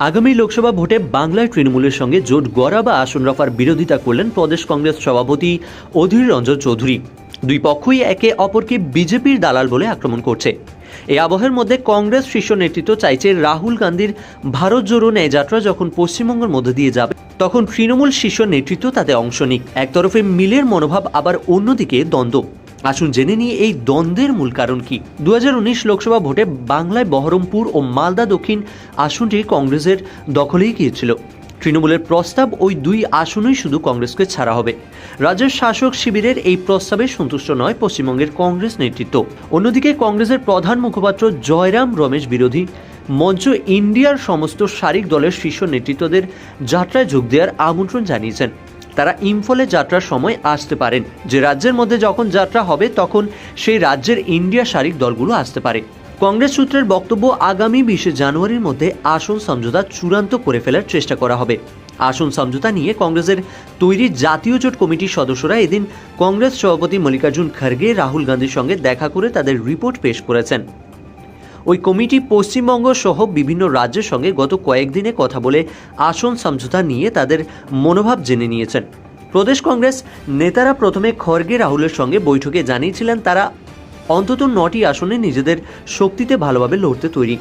আগামী লোকসভা ভোটে বাংলায় তৃণমূলের সঙ্গে জোট গড়া বা আসন রফার বিরোধিতা করলেন প্রদেশ কংগ্রেস সভাপতি অধীর রঞ্জন চৌধুরী। দুই পক্ষই একে অপরকে বিজেপির দালাল বলে আক্রমণ করছে। এই আবহের মধ্যে কংগ্রেস শীর্ষ নেতৃত্ব চাইছে রাহুল গান্ধীর ভারত জোড়ো ন্যায় যাত্রা যখন পশ্চিমবঙ্গের মধ্যে দিয়ে যাবে, তখন তৃণমূল শীর্ষ নেতৃত্ব তাতে অংশ নিক। একতরফে মিলের মনোভাব আবার অন্যদিকে দ্বন্দ্ব। আসুন জেনে নিয়ে এই দ্বন্দ্বের মূল কারণ কি। দু হাজার উনিশ লোকসভা ভোটে বাংলায় বহরমপুর ও মালদা দক্ষিণ আসনটি কংগ্রেসের দখলেই গিয়েছিল। তৃণমূলের প্রস্তাব ওই দুই আসনই শুধু কংগ্রেসকে ছাড়া হবে। রাজ্যের শাসক শিবিরের এই প্রস্তাবে সন্তুষ্ট নয় পশ্চিমবঙ্গের কংগ্রেস নেতৃত্ব। অন্যদিকে কংগ্রেসের প্রধান মুখপাত্র জয়রাম রমেশ বিরোধী। মঞ্চ ইন্ডিয়ার সমস্ত শারিক দলের শীর্ষ নেতৃত্বদের যাত্রায় যোগ দেওয়ার আমন্ত্রণ জানিয়েছেন। তারা ইম্ফলে যাত্রার সময় আসতে পারেন। যে রাজ্যের মধ্যে যখন যাত্রা হবে, তখন সেই রাজ্যের ইন্ডিয়া শারিক দলগুলো আসতে পারে। কংগ্রেস সূত্রের বক্তব্য, আগামী বিশে জানুয়ারির মধ্যে আসন সমঝোতা চূড়ান্ত করে ফেলার চেষ্টা করা হবে। আসন সমঝোতা নিয়ে কংগ্রেসের তৈরি জাতীয় জোট কমিটির সদস্যরা এদিন কংগ্রেস সভাপতি মল্লিকার্জুন খার্গে, রাহুল গান্ধীর সঙ্গে দেখা করে তাদের রিপোর্ট পেশ করেছেন। ওই কমিটি পশ্চিমবঙ্গ সহ বিভিন্ন রাজ্যের সঙ্গে গত কয়েকদিনে কথা বলে আসন সমঝোতা নিয়ে তাদের মনোভাব জেনে নিয়েছেন। প্রদেশ কংগ্রেস নেতারা প্রথমে খড়গে রাহুলের সঙ্গে বৈঠকে জানিয়েছিলেন তারা অন্তত নটি আসনে নিজেদের শক্তিতে ভালোভাবে লড়তে তৈরি।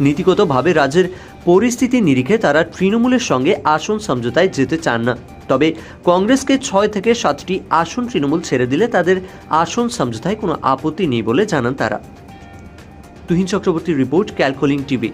নীতিগতভাবে রাজ্যের পরিস্থিতি নিরিখে তারা তৃণমূলের সঙ্গে আসন সমঝোতায় যেতে চান না। তবে কংগ্রেসকে ছয় থেকে সাতটি আসন তৃণমূল ছেড়ে দিলে তাদের আসন সমঝোতায় কোনো আপত্তি নেই বলে জানান তারা। তুহিন চক্রবর্তীর রিপোর্ট ক্যালকোলিং টিভি।